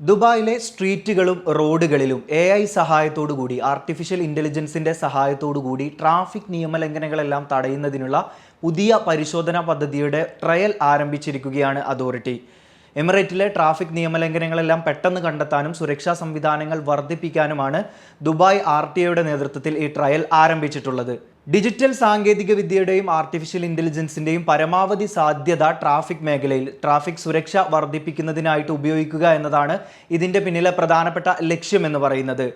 ദുബായിലെ സ്ട്രീറ്റുകളും റോഡുകളിലും എ ഐ സഹായത്തോടുകൂടി ആർട്ടിഫിഷ്യൽ ഇന്റലിജൻസിന്റെ സഹായത്തോടുകൂടി ട്രാഫിക് നിയമലംഘനങ്ങളെല്ലാം തടയുന്നതിനുള്ള പുതിയ പരിശോധനാ പദ്ധതിയുടെ ട്രയൽ ആരംഭിച്ചിരിക്കുകയാണ് അതോറിറ്റി. എമിറേറ്റിലെ ട്രാഫിക് നിയമലംഘനങ്ങളെല്ലാം പെട്ടെന്ന് കണ്ടെത്താനും സുരക്ഷാ സംവിധാനങ്ങൾ വർദ്ധിപ്പിക്കാനുമാണ് ദുബായ് ആർ ടി ഐയുടെ നേതൃത്വത്തിൽ ഈ ട്രയൽ ആരംഭിച്ചിട്ടുള്ളത്. ഡിജിറ്റൽ സാങ്കേതിക വിദ്യയുടെയും ആർട്ടിഫിഷ്യൽ ഇന്റലിജൻസിന്റെയും പരമാവധി സാധ്യത ട്രാഫിക് മേഖലയിൽ ട്രാഫിക് സുരക്ഷ വർദ്ധിപ്പിക്കുന്നതിനായിട്ട് ഉപയോഗിക്കുക എന്നതാണ് ഇതിന്റെ പിന്നിലെ പ്രധാനപ്പെട്ട ലക്ഷ്യമെന്ന് പറയുന്നത്.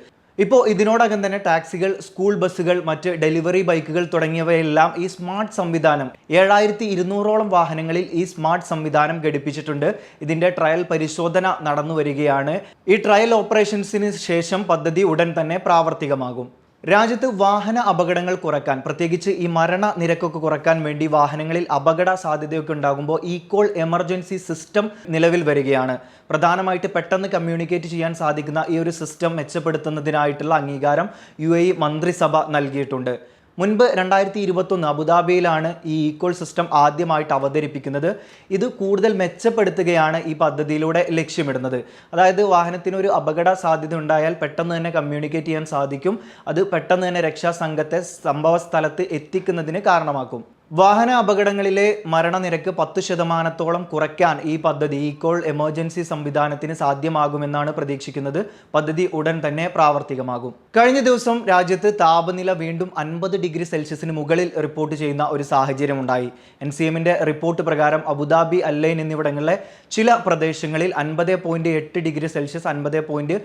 ഇപ്പോൾ ഇതിനോടകം തന്നെ ടാക്സികൾ സ്കൂൾ ബസ്സുകൾ മറ്റ് ഡെലിവറി ബൈക്കുകൾ തുടങ്ങിയവയെല്ലാം ഈ സ്മാർട്ട് സംവിധാനം ഏഴായിരത്തി ഇരുന്നൂറോളം വാഹനങ്ങളിൽ ഈ സ്മാർട്ട് സംവിധാനം ഘടിപ്പിച്ചിട്ടുണ്ട്. ഇതിന്റെ ട്രയൽ പരിശോധന നടന്നു വരികയാണ് ഈ ട്രയൽ ഓപ്പറേഷൻസിന് ശേഷം പദ്ധതി ഉടൻ തന്നെ പ്രാവർത്തികമാകും. രാജ്യത്ത് വാഹന അപകടങ്ങൾ കുറയ്ക്കാൻ പ്രത്യേകിച്ച് ഈ മരണ നിരക്കൊക്കെ കുറയ്ക്കാൻ വേണ്ടി വാഹനങ്ങളിൽ അപകട സാധ്യതയൊക്കെ ഉണ്ടാകുമ്പോൾ ഈക്വൾ എമർജൻസി സിസ്റ്റം നിലവിൽ വരികയാണ്. പ്രധാനമായിട്ട് പെട്ടെന്ന് കമ്മ്യൂണിക്കേറ്റ് ചെയ്യാൻ സാധിക്കുന്ന ഈ ഒരു സിസ്റ്റം മെച്ചപ്പെടുത്തുന്നതിനായിട്ടുള്ള അംഗീകാരം യു മന്ത്രിസഭ നൽകിയിട്ടുണ്ട്. മുൻപ് രണ്ടായിരത്തി ഇരുപത്തൊന്ന് അബുദാബിയിലാണ് ഈ ഈക്വൽ സിസ്റ്റം ആദ്യമായിട്ട് അവതരിപ്പിക്കുന്നത്. ഇത് കൂടുതൽ മെച്ചപ്പെടുത്തുകയാണ് ഈ പദ്ധതിയിലൂടെ ലക്ഷ്യമിടുന്നത്. അതായത് വാഹനത്തിന് ഒരു അപകട സാധ്യത ഉണ്ടായാൽ പെട്ടെന്ന് തന്നെ കമ്മ്യൂണിക്കേറ്റ് ചെയ്യാൻ സാധിക്കും. അത് പെട്ടെന്ന് തന്നെ രക്ഷാസംഘത്തെ സംഭവ സ്ഥലത്ത് എത്തിക്കുന്നതിന് കാരണമാക്കും. വാഹന അപകടങ്ങളിലെ മരണനിരക്ക് പത്ത് ശതമാനത്തോളം കുറയ്ക്കാൻ ഈ പദ്ധതി ഈക്കോൾ എമർജൻസി സംവിധാനത്തിന് സാധ്യമാകുമെന്നാണ് പ്രതീക്ഷിക്കുന്നത്. പദ്ധതി ഉടൻ തന്നെ പ്രാവർത്തികമാകും. കഴിഞ്ഞ ദിവസം രാജ്യത്ത് താപനില വീണ്ടും അൻപത് ഡിഗ്രി സെൽഷ്യസിന് മുകളിൽ റിപ്പോർട്ട് ചെയ്യുന്ന ഒരു സാഹചര്യം ഉണ്ടായി. എൻ സി എമ്മിന്റെ റിപ്പോർട്ട് പ്രകാരം അബുദാബി അല്ലൈൻ എന്നിവിടങ്ങളിലെ ചില പ്രദേശങ്ങളിൽ അൻപത് പോയിന്റ് എട്ട് ഡിഗ്രി സെൽഷ്യസ് അൻപത് പോയിന്റ്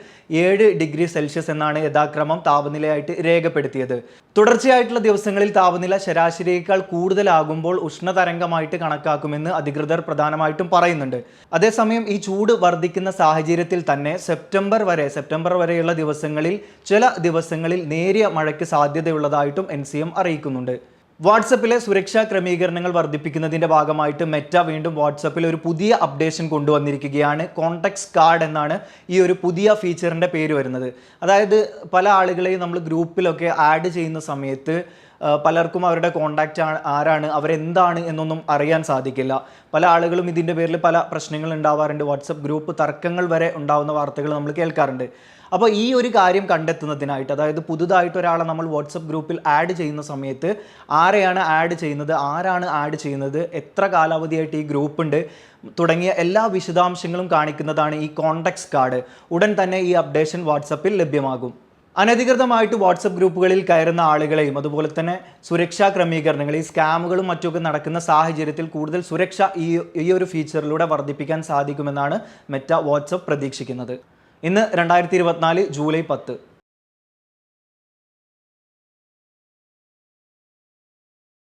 ഏഴ് ഡിഗ്രി സെൽഷ്യസ് എന്നാണ് യഥാക്രമം താപനിലയായിട്ട് രേഖപ്പെടുത്തിയത്. തുടർച്ചയായിട്ടുള്ള ദിവസങ്ങളിൽ താപനില ശരാശരിയേക്കാൾ കൂടുതലാകുമ്പോൾ ഉഷ്ണതരംഗമായിട്ട് കണക്കാക്കുമെന്ന് അധികൃതർ പ്രധാനമായിട്ടും പറയുന്നുണ്ട്. അതേസമയം ഈ ചൂട് വർദ്ധിക്കുന്ന സാഹചര്യത്തിൽ തന്നെ സെപ്റ്റംബർ വരെ സെപ്റ്റംബർ വരെയുള്ള ദിവസങ്ങളിൽ ചില ദിവസങ്ങളിൽ നേരിയ മഴയ്ക്ക് സാധ്യതയുള്ളതായിട്ടും എൻ അറിയിക്കുന്നുണ്ട്. വാട്സപ്പിലെ സുരക്ഷാ ക്രമീകരണങ്ങൾ വർദ്ധിപ്പിക്കുന്നതിന്റെ ഭാഗമായിട്ട് മെറ്റ വീണ്ടും വാട്സപ്പിൽ ഒരു പുതിയ അപ്ഡേഷൻ കൊണ്ടുവന്നിരിക്കുകയാണ്. കോൺടാക്ട്സ് കാർഡ് എന്നാണ് ഈ ഒരു പുതിയ ഫീച്ചറിന്റെ പേര് വരുന്നത്. അതായത് പല ആളുകളെയും നമ്മൾ ഗ്രൂപ്പിലൊക്കെ ആഡ് ചെയ്യുന്ന സമയത്ത് പലർക്കും അവരുടെ കോണ്ടാക്റ്റ് ആരാണ് അവരെന്താണ് എന്നൊന്നും അറിയാൻ സാധിക്കില്ല. പല ആളുകളും ഇതിന്റെ പേരിൽ പല പ്രശ്നങ്ങൾ ഉണ്ടാവാറുണ്ട്. വാട്സപ്പ് ഗ്രൂപ്പ് തർക്കങ്ങൾ വരെ ഉണ്ടാവുന്ന വാർത്തകൾ നമ്മൾ കേൾക്കാറുണ്ട്. അപ്പോൾ ഈ ഒരു കാര്യം കണ്ടെത്തുന്നതിനായിട്ട് അതായത് പുതുതായിട്ട് ഒരാളെ നമ്മൾ വാട്സപ്പ് ഗ്രൂപ്പിൽ ആഡ് ചെയ്യുന്ന സമയത്ത് ആരെയാണ് ആഡ് ചെയ്യുന്നത് ആരാണ് ആഡ് ചെയ്യുന്നത് എത്ര കാലാവധിയായിട്ട് ഈ ഗ്രൂപ്പ് ഉണ്ട് തുടങ്ങിയ എല്ലാ വിശദാംശങ്ങളും കാണിക്കുന്നതാണ് ഈ കോണ്ടാക്ട്സ് കാർഡ് ഉടൻ തന്നെ ഈ അപ്ഡേഷൻ വാട്സപ്പിൽ ലഭ്യമാകും. അനധികൃതമായിട്ട് വാട്സപ്പ് ഗ്രൂപ്പുകളിൽ കയറുന്ന ആളുകളെയും അതുപോലെ തന്നെ സുരക്ഷാ ക്രമീകരണങ്ങൾ ഈ സ്കാമുകളും മറ്റുമൊക്കെ നടക്കുന്ന സാഹചര്യത്തിൽ കൂടുതൽ സുരക്ഷ ഈ ഈ ഒരു ഫീച്ചറിലൂടെ വർദ്ധിപ്പിക്കാൻ സാധിക്കുമെന്നാണ് മെറ്റ വാട്സപ്പ് പ്രതീക്ഷിക്കുന്നത്. ഇന്ന് രണ്ടായിരത്തി ജൂലൈ പത്ത്.